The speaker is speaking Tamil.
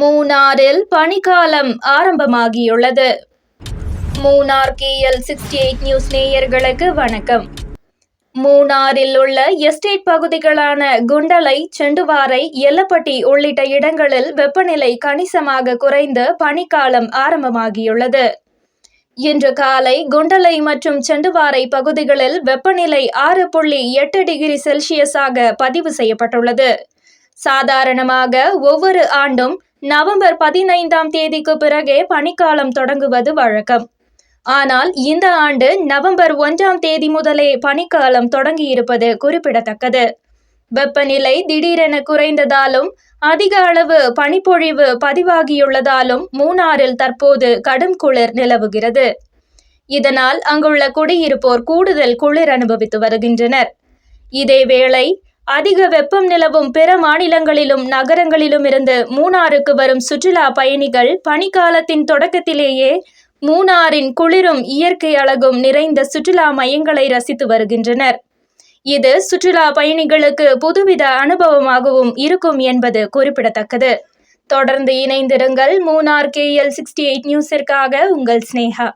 மூணாறில் பனிக்காலம் ஆரம்பமாகியுள்ளது. Munnar KL sixty eight news நேயர்களுக்கு வணக்கம். மூணாறில் உள்ள எஸ்டேட் பகுதிகளான குண்டலை செண்டுவாரை எல்லப்பட்டி உள்ளிட்ட இடங்களில் வெப்பநிலை கணிசமாக குறைந்து பனிக்காலம் ஆரம்பமாகியுள்ளது. இன்று காலை குண்டலை மற்றும் செண்டுவாரை பகுதிகளில் வெப்பநிலை ஆறு புள்ளி எட்டு டிகிரி செல்சியஸாக பதிவு செய்யப்பட்டுள்ளது. சாதாரணமாக ஒவ்வொரு ஆண்டும் நவம்பர் பதினைந்தாம் தேதிக்கு பிறகே பனிக்காலம் தொடங்குவது வழக்கம். ஆனால் இந்த ஆண்டு நவம்பர் ஒன்றாம் தேதி முதலே பனிக்காலம் தொடங்கியிருப்பது குறிப்பிடத்தக்கது. வெப்பநிலை திடீரென குறைந்ததாலும் அதிக அளவு பனிப்பொழிவு பதிவாகியுள்ளதாலும் மூணாறில் தற்போது கடும் குளிர் நிலவுகிறது. இதனால் அங்குள்ள குடியிருப்போர் கூடுதல் குளிர் அனுபவித்து வருகின்றனர். இதேவேளை அதிக வெப்பம் நிலவும் பிற மாநிலங்களிலும் நகரங்களிலும் இருந்து மூணாறுக்கு வரும் சுற்றுலா பயணிகள் பனிக்காலத்தின் தொடக்கத்திலேயே மூணாறின் குளிரும் இயற்கை அழகும் நிறைந்த சுற்றுலா மையங்களை ரசித்து வருகின்றனர். இது சுற்றுலா பயணிகளுக்கு புதுவித அனுபவமாகவும் இருக்கும் என்பது குறிப்பிடத்தக்கது. தொடர்ந்து இணைந்திருங்கள் மூணார் கேஎல் சிக்ஸ்டி எயிட் நியூஸிற்காக உங்கள் ஸ்னேகா